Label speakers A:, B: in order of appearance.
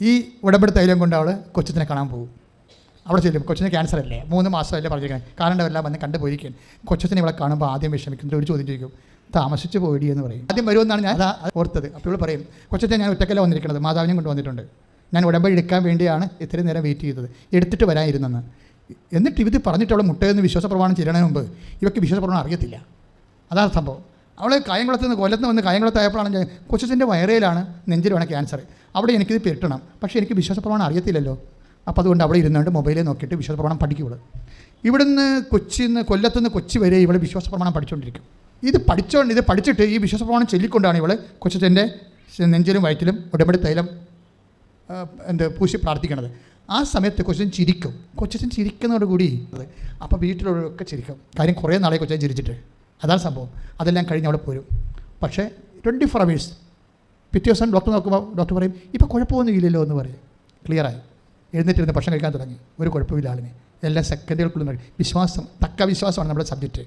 A: ഈ ഉടമ്പടി തൈലം കൊണ്ട് അവൾ കൊച്ചിനെ കാണാൻ പോകും. അവിടെ ചെല്ലും. കൊച്ചിന് ക്യാൻസർ അല്ലേ? മൂന്ന് മാസമല്ലേ പറഞ്ഞിരിക്കുന്നത് കാണേണ്ടവരെല്ലാം വന്ന് കണ്ടുപോയിരിക്കും കൊച്ചത്തിനെ ഇവിടെ കാണുമ്പോൾ ആദ്യം വിഷമിക്കുന്നത് ഒരു ചോദ്യം ചോദിക്കും താമസിച്ച് പോയിടി എന്ന് പറയും. ആദ്യം വരുമെന്നാണ് ഞാൻ ഓർത്തത്. അപ്പോൾ ഇവിടെ പറയും കൊച്ചത്തെ ഞാൻ ഒറ്റക്കല്ല വന്നിരിക്കുന്നത്. മാതാവിനെയും കൊണ്ട് വന്നിട്ടുണ്ട്. ഞാൻ ഉടമ്പടി എടുക്കാൻ വേണ്ടിയാണ് ഇത്രയും നേരം വെയിറ്റ് ചെയ്തത്. എടുത്തിട്ട് വരാനിരുന്നെന്ന്. എന്നിട്ട് ഇത് പറഞ്ഞിട്ട് അവൾ മുട്ടയെന്ന് വിശ്വാസപ്രമാണം ചെയ്യണതിന് മുമ്പ് ഇവയ്ക്ക് വിശ്വാസപ്രമാണം അറിയത്തില്ല. അതാണ് സംഭവം. അവൾ കായംകുളത്ത് നിന്ന് കൊല്ലത്ത് വന്ന് കായംകുളത്തായപ്പോഴാണ് ഞാൻ കൊച്ചത്തിന്റെ വയറയിലാണ് നെഞ്ചിലാണ് ക്യാൻസർ അവിടെ എനിക്കിത് പെരുട്ടണം പക്ഷേ എനിക്ക് വിശ്വാസ പ്രമാണം അറിയത്തില്ലല്ലോ. അപ്പോൾ അതുകൊണ്ട് അവിടെ ഇരുന്നുകൊണ്ട് മൊബൈലിൽ നോക്കിയിട്ട് വിശ്വാസപ്രമാണം കൊച്ചിയിൽ നിന്ന് കൊല്ലത്തുനിന്ന് കൊച്ചി വരെ ഇവൾ വിശ്വാസപ്രമാണം പഠിച്ചുകൊണ്ടിരിക്കും ഇത് പഠിച്ചുകൊണ്ട് ഇത് പഠിച്ചിട്ട് ഈ വിശ്വാസപ്രമാണം ചൊല്ലിക്കൊണ്ടാണ് ഇവൾ കൊച്ചിന്റെ നെഞ്ചിലും വയറ്റിലും ഉടമ്പടി തൈലം എന്ത് പൂശി പ്രാർത്ഥിക്കണത്. ആ സമയത്ത് കൊച്ചൻ ചിരിക്കും. കൊച്ചൻ ചിരിക്കുന്നതോടുകൂടി അപ്പോൾ വീട്ടിലുള്ളവരൊക്കെ ചിരിക്കും. കാര്യം കുറേ നാളെ കൊച്ചൻ ചിരിച്ചിട്ട്. അതാണ് സംഭവം. അതെല്ലാം കഴിഞ്ഞ് അവിടെ പോരും. പക്ഷേ ട്വന്റി ഫോർ അവേഴ്സ് പിറ്റേ ദിവസം ഡോക്ടർ നോക്കുമ്പോൾ ഡോക്ടർ പറയും ഇപ്പോൾ കുഴപ്പമൊന്നും ഇല്ലല്ലോ എന്ന് പറയും. ക്ലിയറായി എഴുന്നേറ്റിരുന്ന് ഭക്ഷണം കഴിക്കാൻ തുടങ്ങി. ഒരു കുഴപ്പമില്ല ആളിന്. എല്ലാ സെക്കൻഡുകൾക്കുള്ളിൽ. വിശ്വാസം തക്ക വിശ്വാസമാണ് നമ്മുടെ സബ്ജക്റ്റ്